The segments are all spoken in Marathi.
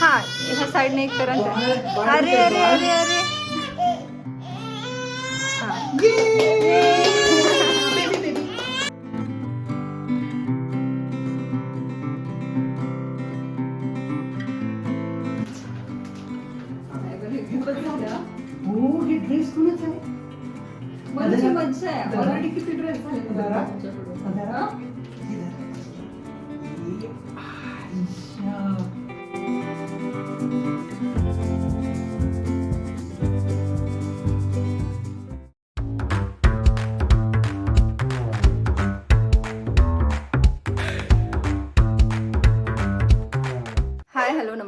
हा ह्या साईडने एक तर असं. अरे अरे अरे अरे. ड्रेस कोणाच आहे? मज्जा आहे. ऑलरेडी किती ड्रेस झाले?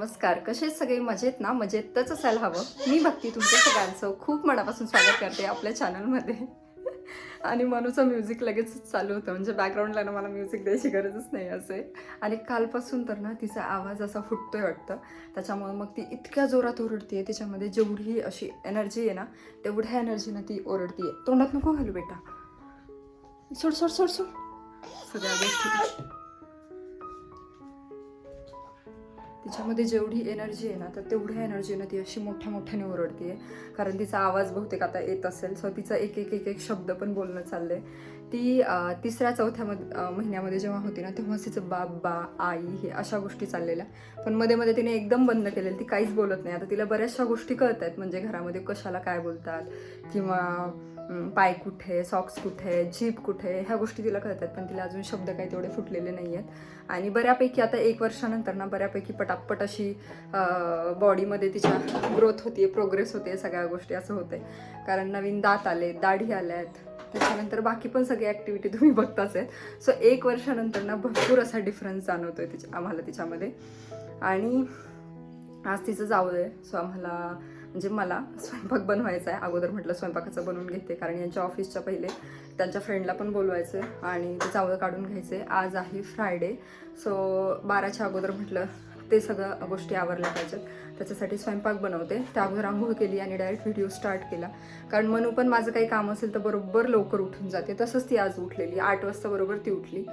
नमस्कार. कसे सगळे? मजेत ना? मजेतच असायला हवं. मी भक्ती तुमच्या सगळ्यांचं खूप मनापासून स्वागत करते आपल्या चॅनलमध्ये आणि मनूचं म्युझिक लगेच चालू होतं. म्हणजे बॅकग्राऊंडला ना मला म्युझिक द्यायची गरजच नाही असे. आणि कालपासून तर ना तिचा आवाज असा फुटतोय वाटतं. त्याच्यामुळे मग ती इतक्या जोरात ओरडते तिच्यामध्ये जेवढी अशी एनर्जी आहे ना तेवढ्या एनर्जीनं ती ओरडते तोंडात नको घालू बेटा. सोड सोड सोड सोड. सगळ्या गोष्टी. तिच्यामध्ये जेवढी एनर्जी आहे ना तर तेवढ्या एनर्जीनं ती अशी मोठ्या मोठ्याने ओरडते कारण तिचा आवाज बहुतेक आता येत असेल. सो तिचा एक एक एक एक शब्द पण बोलणं चाललंय. ती तिसऱ्या चौथ्या मध- महिन्यामध्ये जेव्हा होती ना तेव्हा तिचं बाबा आई हे अशा गोष्टी चाललेल्या. पण मध्ये मध्ये तिने एकदम बंद केलेलं. ती काहीच बोलत नाही. आता तिला बऱ्याचशा गोष्टी कळत आहेत म्हणजे घरामध्ये कशाला काय बोलतात? किंवा पाय कुठे सॉक्स कुठे जीप कुठे ह्या गोष्टी तिला कळतात पण तिला अजून शब्द काही तेवढे फुटलेले नाही आहेत आणि बऱ्यापैकी आता एक वर्षानंतर ना बऱ्यापैकी पटापट अशी बॉडीमध्ये तिच्या ग्रोथ होते प्रोग्रेस होते सगळ्या गोष्टी असं होते कारण नवीन दात आले दाढी आल्या आहेत त्याच्यानंतर बाकी पण सगळी ॲक्टिव्हिटी तुम्ही बघताच आहेत. सो एक वर्षानंतर ना भरपूर असा डिफरन्स जाणवतो आहे तिच्या आम्हाला तिच्यामध्ये. आणि आज तिचं जाऊ आहे सो आम्हाला म्हणजे मला स्वयंपाक बनवायचा आहे. अगोदर म्हटलं स्वयंपाकाचं बनवून घेते कारण यांच्या ऑफिसच्या पहिले त्यांच्या फ्रेंडला पण बोलवायचं आणि ते चावलं काढून घ्यायचे. आज आहे फ्रायडे सो बाराच्या अगोदर म्हटलं ते सगळं गोष्टी आवरल्या पाहिजेत. त्याच्यासाठी स्वयंपाक बनवते. त्या अगोदर आंघोळ केली आणि डायरेक्ट व्हिडिओ स्टार्ट केला. कारण मनू पण माझं काही काम असेल तर बरोबर लवकर उठून जाते. तसंच ती आज उठलेली. आठ वाजता बरोबर ती उठली.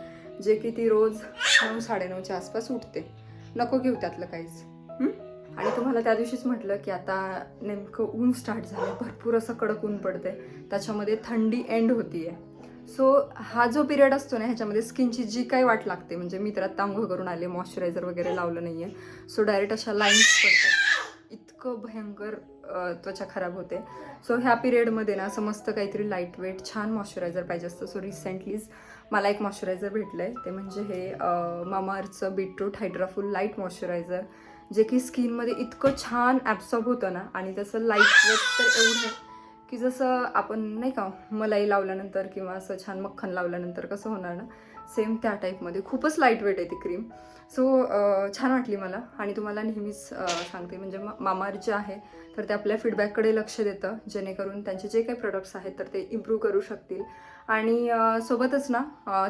जे की ती रोज नऊ साडेनऊच्या आसपास उठते. नको घेऊ त्यातलं काहीच. आणि तुम्हाला त्या दिवशीच म्हटलं की आता नेमकं ऊन स्टार्ट झालं भरपूर असं कडक ऊन पडते त्याच्यामध्ये थंडी एंड होतीये. सो हा जो पिरियड असतो ना ह्याच्यामध्ये स्किनची जी काही वाट लागते म्हणजे मी तर आत्ता आंघोळ करून आले मॉइश्चरायझर वगैरे लावलं नाही आहे सो डायरेक्ट अशा लाईन्स पडतात. इतकं भयंकर त्वचा खराब होते. सो ह्या पिरियडमध्ये ना असं मस्त काहीतरी लाइट वेट छान मॉइश्चरायझर पाहिजे असतं. सो रिसेंटलीच मला एक मॉइश्चरायझर भेटलं आहे ते म्हणजे हे मामाअर्थचं बीटरूट हायड्राफुल लाइट मॉइश्चरायझर जे की स्किनमध्ये इतकं छान ॲब्सॉर्ब होतं ना आणि त्याचं लाइट वेट तर एवढं की जसं आपण नाही का मलाई लावल्यानंतर किंवा असं छान मक्खन लावल्यानंतर कसं होणार ना सेम त्या टाईपमध्ये. खूपच लाइट वेट आहे ती क्रीम सो छान वाटली मला आणि तुम्हाला नेहमीच सांगते. म्हणजे मामार जे आहे तर ते आपल्या फीडबॅककडे लक्ष देतं जेणेकरून त्यांचे जे काही प्रोडक्ट्स आहेत तर ते इम्प्रूव्ह करू शकतील. आणि सोबतच ना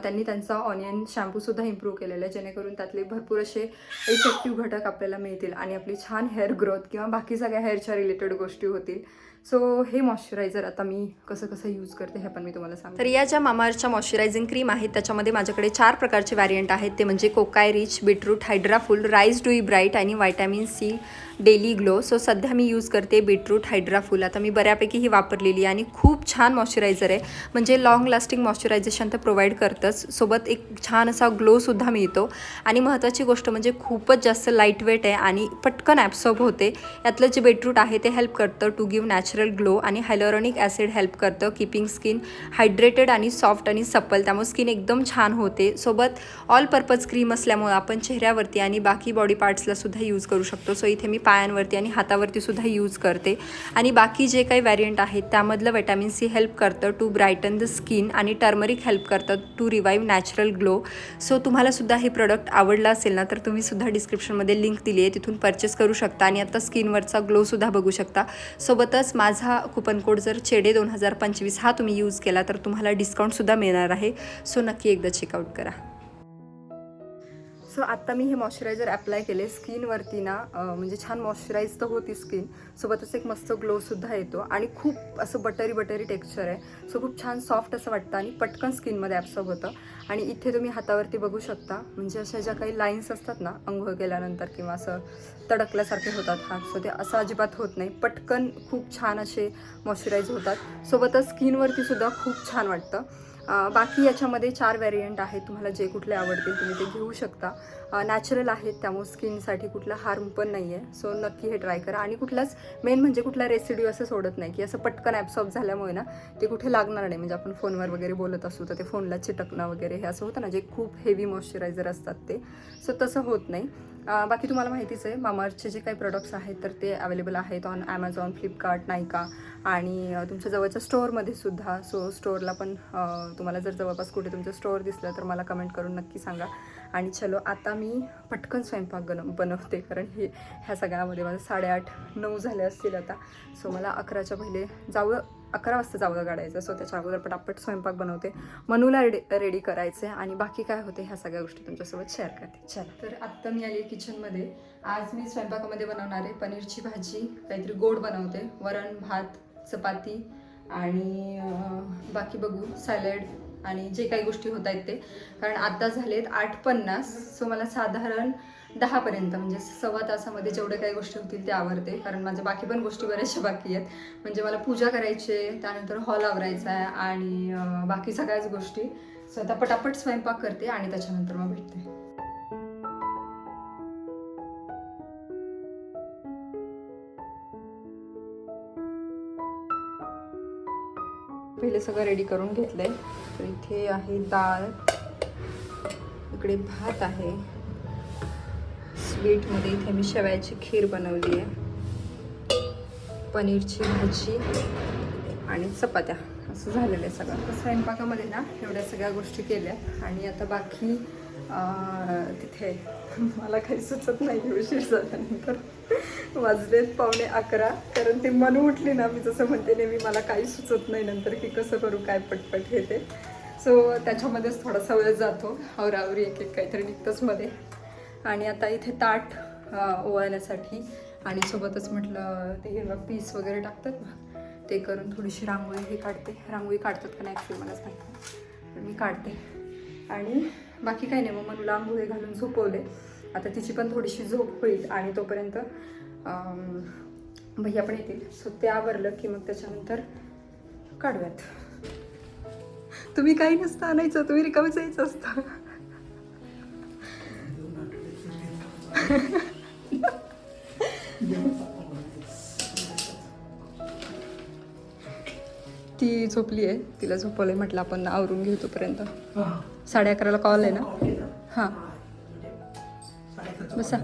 त्यांनी त्यांचा ऑनियन शॅम्पूसुद्धा इम्प्रूव्ह केलेला आहे जेणेकरून त्यातले भरपूर असे इफेक्टिव्ह घटक आपल्याला मिळतील आणि आपली छान हेअर ग्रोथ किंवा बाकी सगळ्या हेअरच्या रिलेटेड गोष्टी होतील. सो हे मॉइश्चरायझर आता मी कसं कसं यूज करते हे पण मी तुम्हाला सांगते. तर या ज्या मामाअर्थच्या मॉइश्चरायझिंग क्रीम आहेत त्याच्यामध्ये माझ्याकडे चार प्रकारचे व्हॅरियंट आहेत. ते म्हणजे cocoa rich beetroot hydraful rice dewy bright आणि vitamin C daily glow. So सध्या मी यूज करते बीटरूट हायड्राफुल आता मी बऱ्यापैकी ही वापरलेली आहे आणि खूप छान मॉइश्चरायझर आहे. म्हणजे लॉंग लास्टिंग मॉइश्चरायझेशन तर प्रोव्हाइड करतंच. सोबत एक छान असा ग्लोसुद्धा मिळतो. आणि महत्त्वाची गोष्ट म्हणजे खूपच जास्त लाइट वेट आहे आणि पटकन ॲब्सॉर्ब होते. यातलं जे बीटरूट आहे ते हेल्प करतं टू गिव्ह नॅचरल ग्लो आणि हायलोरॉनिक ॲसिड हेल्प करतं किपिंग स्किन हायड्रेटेड आणि सॉफ्ट आणि सप्पल त्यामुळे स्किन एकदम छान होते. सोबत ऑल पर्पज क्रीम असल्यामुळे आपण चेहऱ्यावरती आणि बाकी बॉडी पार्ट्सला सुद्धा यूज करू शकतो. सो इथे मी पायांवरती आणि हातावरती सुद्धा यूज करते. आणि बाकी जे काही व्हॅरियंट आहेत त्यामधलं विटॅमिन सी हेल्प करतं टू ब्रायटन द स्किन आणि टर्मरिक हेल्प करतं to revive natural glow so तुम्हाला सुद्धा हे प्रोडक्ट आवडलं असेल ना तर तुम्ही सुद्धा डिस्क्रिप्शनमध्ये लिंक दिली आहे तिथून परचेस करू शकता आणि आता स्किनवरचा ग्लोसुद्धा बघू शकता. सोबतच माझा कुपन कोड जर चेडे दोन हजार पंचवीस हा तुम्ही यूज केला तर तुम्हाला डिस्काउंटसुद्धा मिळणार आहे. सो नक्की एकदा चेकआउट करा. सो आता मी हे मॉइश्चरायझर अप्लाय केले स्किनवरती ना म्हणजे छान मॉइश्चराईज तर होती स्किन सोबतच एक मस्त ग्लोसुद्धा येतो आणि खूप असं बटरी बटरी टेक्स्चर आहे. सो खूप छान सॉफ्ट असं वाटतं आणि पटकन स्किनमध्ये ॲब्सॉर्ब होतं. आणि इथे तुम्ही हातावरती बघू शकता म्हणजे अशा ज्या काही लाईन्स असतात ना अंघोळ केल्यानंतर किंवा असं तडकल्यासारखे होतात हात. सो ते असं अजिबात होत नाही. पटकन खूप छान असे मॉइश्चराईज होतात. सोबतच स्किनवरती सुद्धा खूप छान वाटतं. बाकी याच्यामध्ये चार व्हेरियंट आहेत तुम्हाला जे कुठले आवडतील तुम्ही ते घेऊ शकता. नॅचरल आहेत त्यामुळे स्किनसाठी कुठला हार्म पण नाही आहे सो नक्की हे ट्राय करा. आणि कुठलाच मेन म्हणजे कुठला रेसिड्यू असं सोडत नाही की असं पटकन ॲब्सॉर्ब झाल्यामुळे ना ते कुठे लागणार नाही. म्हणजे आपण फोनवर वगैरे बोलत असू तर ते फोनला चिटकणं वगैरे हे असं होतं ना जे खूप हेवी मॉइश्चरायझर असतात ते. सो तसं होत नाही. बाकी तुम्हाला माहितीच आहे मामाअर्थचे जे काही प्रोडक्ट्स आहेत तर ते अवेलेबल आहेत ऑन ॲमेझॉन फ्लिपकार्ट नायका आणि तुमच्या जवळच्या स्टोअरमध्ये सुद्धा. सो स्टोअरला पण तुम्हाला जर जवळपास कुठे तुमचं स्टोअर दिसलं तर मला कमेंट करून नक्की सांगा. आणि चलो आता मी पटकन स्वयंपाक बन बनवते कारण हे ह्या सगळ्यामध्ये माझं साडेआठ नऊ झाले असतील आता. सो मला अकराच्या पहिले जावं अकरा वाजता जावं काढायचं सो त्याच्या अगोदर पटापट स्वयंपाक बनवते. मनूला रेडी रेडी करायचं आणि बाकी काय होते ह्या सगळ्या गोष्टी तुमच्यासोबत शेअर करते. चला तर आत्ता मी आली किचनमध्ये आज मी स्वयंपाकामध्ये बनवणार आहे पनीरची भाजी काहीतरी गोड बनवते. वरण भात चपाती आणि बाकी बघू सॅलड आणि जे काही गोष्टी होत आहेत ते. कारण आता झालेत आठ पन्नास सो मला साधारण दहापर्यंत म्हणजे सव्वा तासामध्ये जेवढे काही गोष्टी होतील ते आवडते कारण माझ्या बाकी पण गोष्टी बऱ्याचशा बाकी आहेत. म्हणजे मला पूजा करायची आहे त्यानंतर हॉल आवरायचा आहे आणि बाकी सगळ्याच गोष्टी. सो आता पटापट स्वयंपाक करते आणि त्याच्यानंतर मग भेटते. पहिले सगळं रेडी करून घेतलंय. तर इथे आहे डाळ इकडे भात आहे. स्वीटमध्ये इथे मी शेवयाची खीर बनवली आहे. पनीरची भाजी आणि चपात्या. असं झालेलं आहे सगळं. तर स्वयंपाकामध्ये ना एवढ्या सगळ्या गोष्टी केल्या. आणि आता बाकी तिथे मला काही सुचत नाही विशेष झाल्यानंतर. वाजलेत पावणे अकरा. कारण ते मन उठली ना मी जसं म्हणते नेहमी मला काही सुचत नाही नंतर की कसं करू काय पटपट हे ते सो त्याच्यामध्येच थोडासा वेळ जातो. आवरावरी एक एक काहीतरी निघतंच मध्ये. आणि आता इथे ताट ओवायण्यासाठी आणि सोबतच म्हटलं ते हिरवा पीस वगैरे टाकतात ना ते करून थोडीशी रांगोळी हे काढते. रांगोळी काढतात का नाही ॲक्च्युली मलाच माहिती नाही. मी काढते. आणि बाकी काही नाही मग मनूला आंघोळी घालून झोपवले. आता तिची पण थोडीशी झोप होईल आणि तोपर्यंत भैया पण येतील. सो ते आवरलं की मग त्याच्यानंतर काढूयात. तुम्ही काही नसतं आणायचं तुम्ही रिकामी जायचं असतं. ती झोपली आहे तिला झोपवलंय म्हटलं आपण आवरून घेऊ तोपर्यंत. साडे अकराला कॉल आहे ना? हां. बसा.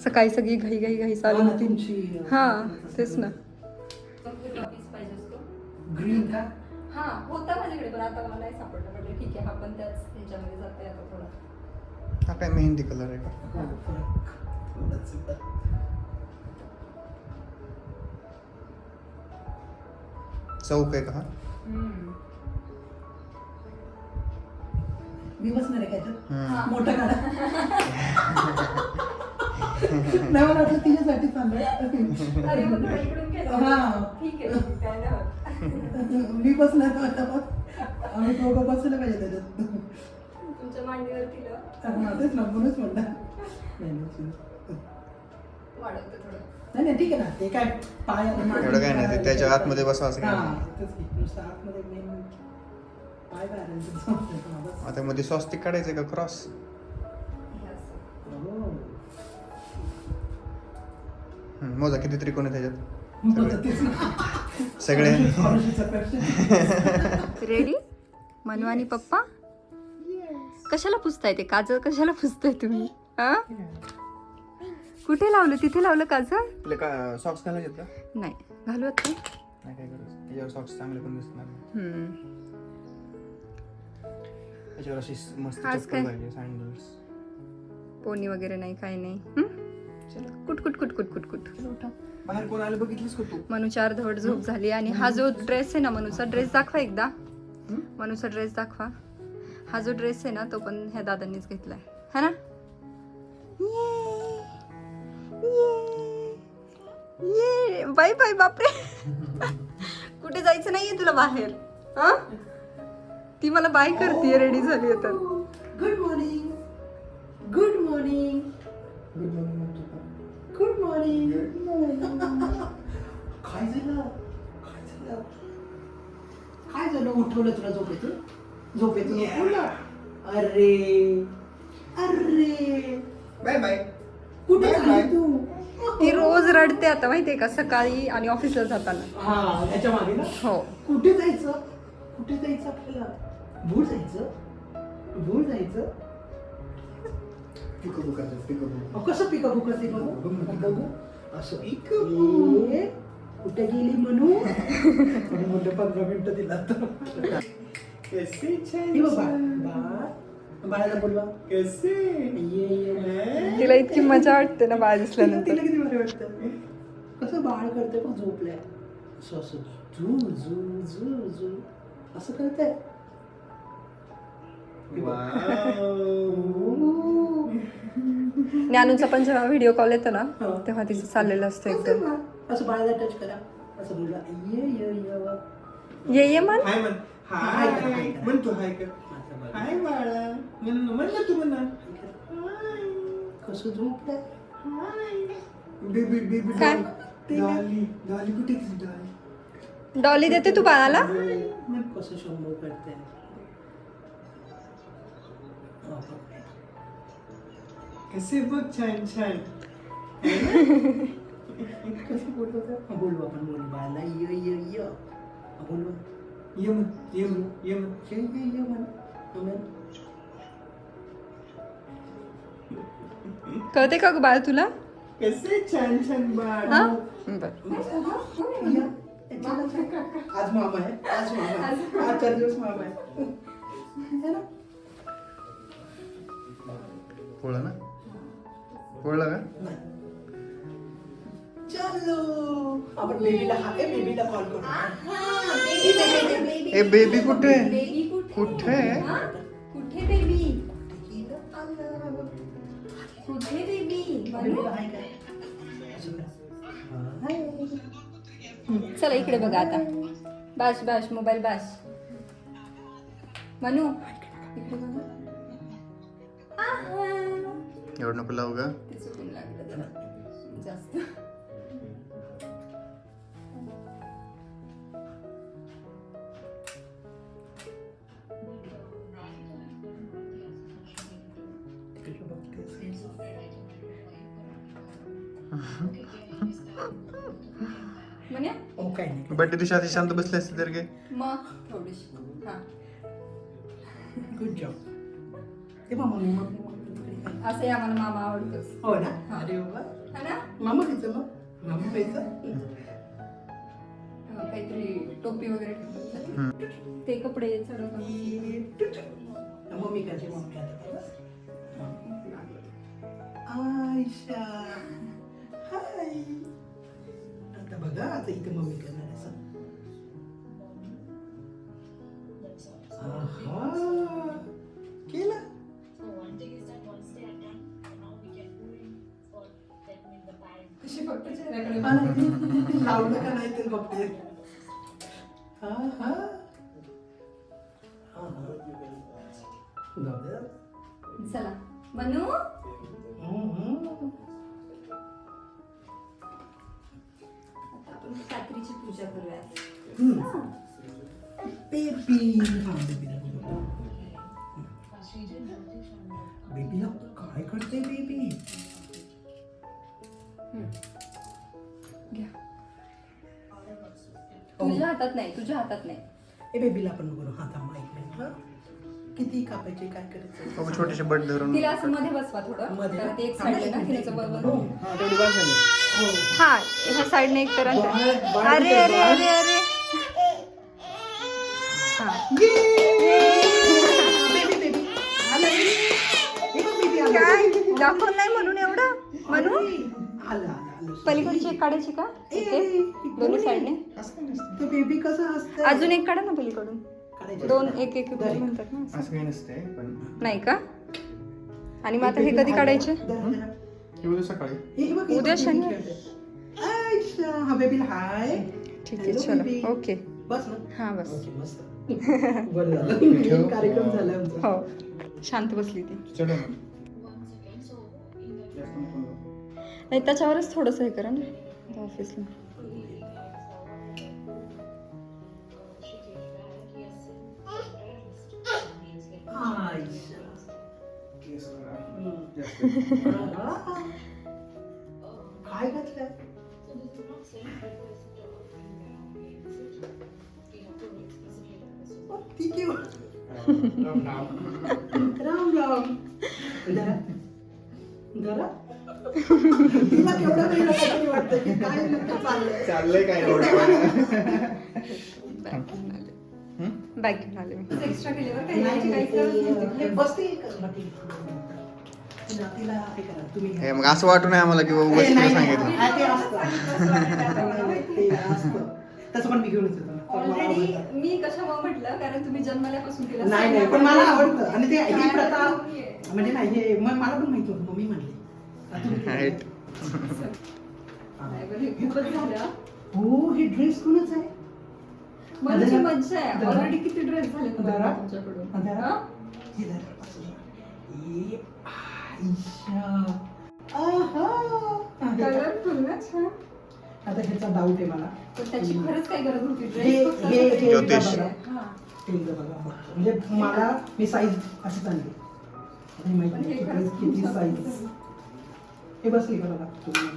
सकाळी सगळी घाई घाई घाई चालू होती. हां तेच ना. ग्रीन का हां होता माझ्याकडे पण आता मला नाही सापडलं. म्हटलं ठीक आहे हा पण त्याच ह्याच्यामध्ये जाते आता थोडा. हा काय मेहंदी कलर आहे का? चौक आहे का मी बसणार आहे काय तर? हम्म. मोठा काढा. नाही मला वाटलं तिच्यासाठी चाललंय. हां. मी बसणार आता आम्ही दोघं बसलं पाहिजे त्याच्यात. तुमच्या मांडीवरती लाव. हा, तेच ना म्हणूनच म्हणलं. नाही, नाही, वाढवते थोडं. नाही नाही ठीक आहे ना. ते काय पाय एवढं काय नाही ते त्याच्या आतमध्ये बसावं असं काय हा, आतमध्ये मेन आता मध्ये स्वस्तिक काढायचंय का क्रॉस? हे. हो. मोजा किती त्रिकोण आहे त्याच्यात. सगळे. रेडी मनू आणि पप्पा? कशाला पुसताय ते? काजळ कशाला पुसताय तुम्ही? हा? कुठे लावलं? तिथे लावलं काजळ? आपले का सॉक्स घालायचे का? नाही. घालू आता नाही काय करायचं त्याच्यावर सॉक्स चांगले पण दिसणार. हम्म. त्याच्यावर अशी मस्त आज चप्पल काय? पाहिजे पोनी वगैरे नाही काही नाही? कुट कुट कुट कुट कुट कुट. उठा. बाहेर कोण आलं बघितलीस का तू? मनूची अर्धवट झोप झाली आणि हा? जो ड्रेस आहे ना मनूचा ड्रेस दाखवा एकदा. मनूचा ड्रेस दाखवा. हा जो ड्रेस आहे ना तो पण ह्या दादांनीच घेतलाय. है ना? ये बाय बाय बापरे. कुठे जायचं नाहीये तुला बाहेर हा? ती मला बाय करते रेडी झाली आहे तर. Good morning good morning good morning good morning काय झालं? काय झालं? काय झालं? उठवलं तुला झोपेतून? झोपेतून उठवलं? अरे. अरे. बाय बाय कुठे झाली. ती? तू रोज रडते आता माहितीये का? सकाळी आणि ऑफिसला जाताना. हा मागे ना? हो. कुठे जायचं? कुठे जायचं आपल्याला? भूळ जायचं? भूळ जायचं? कसं करते बघू असं. कुठे गेली म्हणू? म्हणून पंधरा मिनिटं दिला तर बाळाला बोलवा. कैसे तिला इतकी मजा वाटते ना बाळ तिला दिसल्यानंतर. तिला किती बरं वाटतं. कसं बाळ करते पण झोपलंय. असं असं. झू झू झू झू. असं करते ज्ञानूचा पण जेव्हा व्हिडिओ कॉल येतो ना हा. तेव्हा तिचं चाललेलं असतं असं एकदम. असं बाळाला टच करा. असं बोला ये ये ये ये ये मन हाय म्हण. हाय हाय हाय तू हाय कर. हाय बाळा. म्हण म्हण ना तू म्हण. ना. हाय. कसं झोपलंय? हाय. बेबी बेबी काय? डॉली. डॉली कुठे डॉली. डॉली देते तू बाळाला? कसं बघ छान छान. कसं बोलतो बोलू आपण बोलू बाळाला. य य य. बोलू ये म्हण ये म्हण ये म्हण. य य य म्हण. म्हण. कळते का ग बाळ तुला? कसे छान छान बाळ. बर. आज मामा आहे. आज मामा आहे. आज चार दिवस मामा आहे. है ना? पोळा ना? पोळला का? नाही. चलो. आपण बेबीला हा ए बेबीला कॉल करू. ए बेबी कुठे? बेबी कुठे? कुठे? बेबी कुठे बेबी. हाय. चला इकडे बघा आता. बाश बाश मोबाईल बाश मनू इकडे बघा. एवढं नको लावू का ते चुकून लागलं जरा. जास्त. तिकडे बघतेस. म्हणे? ओ काय नाही बड्डे दिवशी अशी शांत बसले असते तर काय? मग थोडीशी. हा. गुड जॉब ते मामा मी मग असंही आम्हाला मामा आवडतोच. हो ना? हा. अरे बाबा हा ना? मामा खायचं मग? मामा खायचं हा, काहीतरी टोपी वगैरे ठेवतात ते कपडे चढवतात मम्मी खायची मम्मी खायचं आयशा. हाय. आता बघा आता इथे मम्मी करणार असं. आहा केलं? कशी फक्त चेहऱ्याकडे लावलं का नाही ते बघते? हा हा. चला. मनू? कात्रीची पूजा करूया हम्म. बेबी हा बेबीला काय करते बेबी? तुझ्या हातात नाही तुझ्या हातात नाही. ए बेबीला आपण बोलू हा थांबा एक मिनिट हा किती कापायचे काय करायचं? बघू छोटेसे बट धरून. तिला असं मध्ये बसवा थोडं. तर? ते एक साईडला ना. बरोबर हा हो. हा. ह्या साईडने एक तर अरे? अरे? अरे अरे. हा. हे काय? दाखवून नाही म्हणून एवढं? म्हणून आलं आलं आलं. पलीकडची एक काढायची का? दोन्ही? साईडने. असं काय नसतं. ते बेबी कसं असतं अजून एक काढा ना पलीकडून. दोन एक एक. म्हणतात ना असं. असं काही नसते पण नाही का? आणि मग आता हे कधी काढायचे? उद्या सकाळी. उद्या शनिवार. हाय. ठीक आहे चलो. ओके. बस ना. हा बस. कार्यक्रम झाला हो. शांत बसली ती. नाही त्याच्यावरच थोडंसं हे करा ना. ऑफिसला काय? आहे राम राम. जरा तिला केवढं काहीतरी वाटतं की काय चाललंय काय बॅग घेऊन आले हं? घेऊन मी एक्स्ट्रा केल्यावर नाही, काही नाही, काहीच गरज ते- नव्हती. ते बसते का? मग तिला तिला हे असं वाटू नये आम्हाला की बाबा नाही, सांगितलं. तसं पण मी घेऊनच येतो ऑलरेडी. मी कशामुळे म्हटलं? कारण तुम्ही जन्मल्यापासून तिला नाही नाही पण मला आवडतं. आणि ते ही प्रथा? म्हणजे नाही हे मग मला पण माहिती होतं मम्मी म्हणली. केलं. खूपच झालं. हो हे ड्रेस कोणच आहे? म्हणजे जरा- मज्जा आहे जरा- ऑलरेडी किती ड्रेस झाले जरा- तुमच्याकडून हा? आहा. हे- कलरफुल ना छान आता ह्याचा डाऊट आहे मला पण त्याची खरंच काही गरज नव्हती हे- ड्रेस फक्त हे- असं हे तरी- ज्योतिष. बघा. हा. हे एकदा बघा फक्त. म्हणजे मला मी साईज अशी आता हे माहिती पण हे नाही खरंच की किती साईज. हे बसली का बघा तुम्ही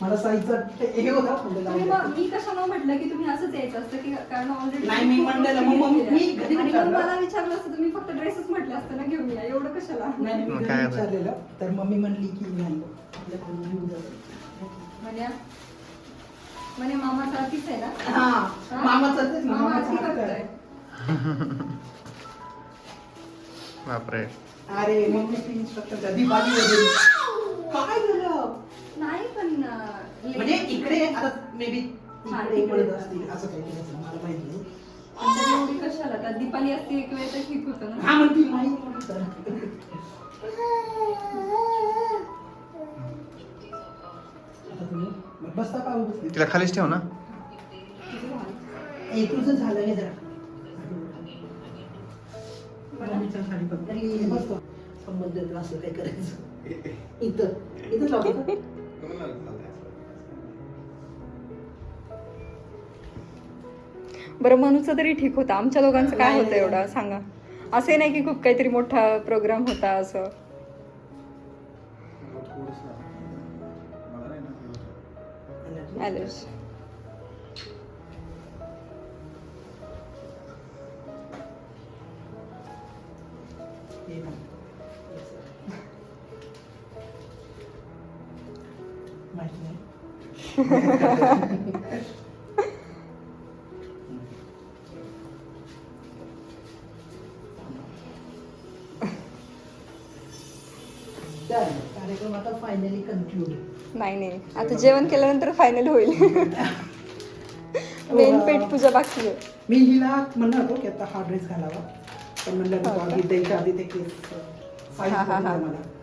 मला साईजचा हे होता म्हणजे जाऊ तुम्ही. मग मी कशामुळे म्हटलं की तुम्ही असंच यायचं असतं की कारण ऑलरेडी नाही, मी म्हणलेलं, मग- मग मी घरी विचारलं. मला विचारलं असतं तुम्ही फक्त ड्रेसच म्हटलं असतं ना घेऊन या एवढं कशाला नाही मी घरी काय आता? विचारलेलं तर मम्मी म्हणली की नाही घेऊन जातो. म्हणजे म्हणजे मामाचा अतिच आहे ना हा? मामाचं तेच ना, मामा मामाचं अति हक्क करतोय. आहे. बापरे अरे मम्मी ती इन्स्ट्रक्टर दिवाळी वगैरे काय झालं नाही पण म्हणजे इकडे आता मे बी हा, इकडे असतील असं काही असेल मला माहीत नाही. एवढी कशाला? दीपाली असती एक वेळ तर ठीक होतं ना. हा म्हणती नाही म्हणून तर. आता तुम्ही मग बसता का तिला खालीच ठेव ना. तुझं झालं. ए तुझं झालं हे जरा. बघ. हे बसतो. संबंध येतो असं काय करायचं. इथं. इथं लावतो का? बरं मनूचं तरी ठीक होतं. आमच्या दोघांचं काय होतं नाही. एवढं? सांगा. असे नाही की खूप काहीतरी मोठा प्रोग्राम होता असं. ॲलर्ज कार्यक्रम आता फायनली कन्क्लूड नाही नाही. आता जेवण केल्यानंतर फायनल होईल. मेन पेट पूजा बाकी आहे. मी हिला म्हणणार होतो की आता हा ड्रेस घालावा. पण म्हणलं नको हो? आधी द्यायच्या आधी ते केस साईज हा, हा, हा. मला.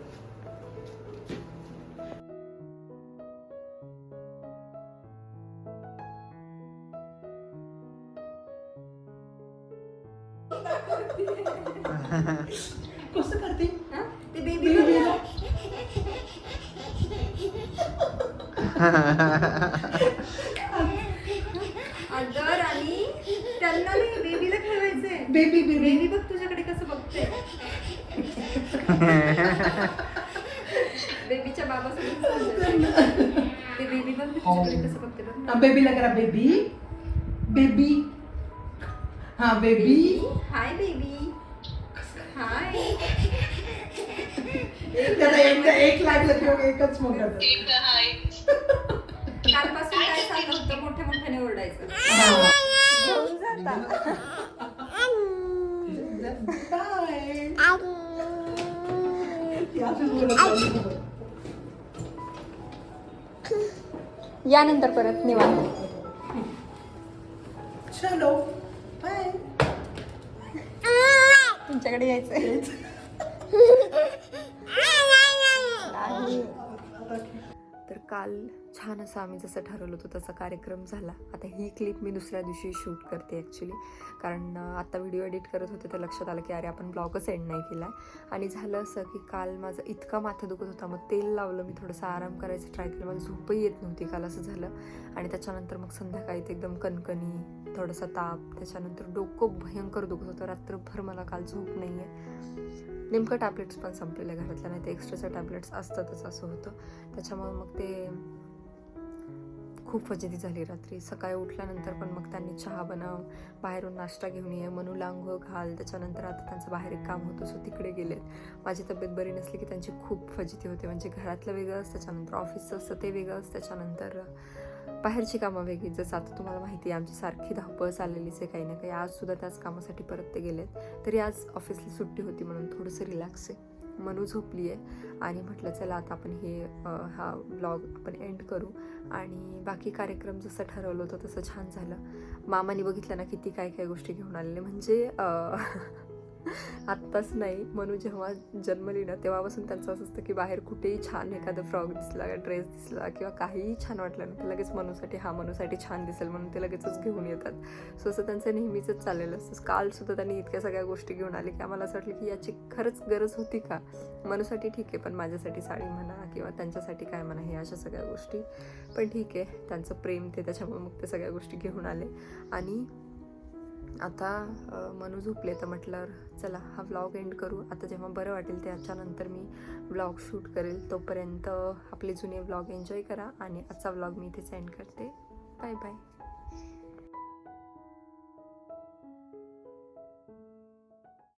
बेबीच्या बाबासोबत. ते बेबी बघ ना तुझ्याकडे कसं बघते बघ. ना. बेबीला करा बेबी बेबी हा बेबी हाय बेबी हाय त्याला एक लागलं की मग एकच मग करतात. कालपासून काय चाललं होतं? मोठ्या मोठ्याने ओरडायचं. हा. घेऊन जाता. यानंतर परत निवांत. चलो. बाय तुमच्याकडे यायचं. काल छान असं आम्ही जसं ठरवलं होतं तसा कार्यक्रम झाला. आता ही क्लिप मी दुसऱ्या दिवशी शूट करते ॲक्च्युली कारण आत्ता व्हिडिओ एडिट करत होते तर लक्षात आलं की अरे आपण ब्लॉगच एंड नाही केला आणि झालं असं की काल माझं इतका माथा दुखत होता. मग तेल लावलं मी थोडंसं आराम करायचं ट्राय केलं. मला झोपही येत नव्हती काल असं झालं. आणि त्याच्यानंतर मग संध्याकाळी ते एकदम कणकणी थोडासा ताप. त्याच्यानंतर डोकं भयंकर दुखत होतं. रात्रभर मला काल झोप नाही आहे नेमकं टॅबलेट्स पण संपलेल्या घरातल्या नाही ते एक्स्ट्राच्या टॅबलेट्स असतातच असं होतं. त्याच्यामुळे मग ते खूप फजिती झाली रात्री. सकाळी उठल्यानंतर पण मग त्यांनी चहा बनव बाहेरून नाश्ता घेऊन ये मनूला लांग घाल. त्याच्यानंतर आता त्यांचं बाहेर एक काम होतं सो तिकडे गेलेत. माझी तब्येत बरी नसली की त्यांची खूप फजिती होते. म्हणजे घरातलं वेगळंच त्याच्यानंतर ऑफिसचं असतं ते वेगळंच त्याच्यानंतर बाहेरची कामं वेगळी. जसं आता तुम्हाला माहिती आहे आमची सारखी धावपळ चाललेलीच आहे काही ना काही. आज सुद्धा त्याच कामासाठी परत ते गेलेत. तरी आज ऑफिसला सुट्टी होती म्हणून थोडंसं रिलॅक्स आहे. मनू झोपली आहे आणि म्हटलं चला आता आपण हे हा ब्लॉग आपण एंड करू. आणि बाकी कार्यक्रम जसं ठरवलं होतं तसं छान झालं. मामाने बघितलं ना किती काय काय गोष्टी घेऊन आलेले. म्हणजे आत्ताच नाही. मनू जेव्हा जन्मली ना तेव्हापासून त्यांचं असं असतं की बाहेर कुठेही छान एखादा फ्रॉक दिसला ड्रेस दिसला किंवा काहीही छान वाटलं ना तर लगेच मनूसाठी हा मनूसाठी छान दिसेल म्हणून ते लगेचच घेऊन येतात. सो असं त्यांचं नेहमीचंच चाललेलं असतं. कालसुद्धा त्यांनी इतक्या सगळ्या गोष्टी घेऊन आले की आम्हाला असं वाटलं की याची खरंच गरज होती का? मनूसाठी ठीक आहे पण माझ्यासाठी साडी म्हणा किंवा त्यांच्यासाठी काय म्हणा हे अशा सगळ्या गोष्टी. पण ठीक आहे त्यांचं प्रेम ते त्याच्यामुळे मग ते सगळ्या गोष्टी घेऊन आले. आणि आता मनू झोपले तर म्हटलं चला हा व्लॉग एंड करू. आता जेव्हा बरं वाटेल त्याच्यानंतर मी व्लॉग शूट करेल. तोपर्यंत आपले जुने व्लॉग एन्जॉय करा आणि आजचा व्लॉग मी इथेच एंड करते. Bye bye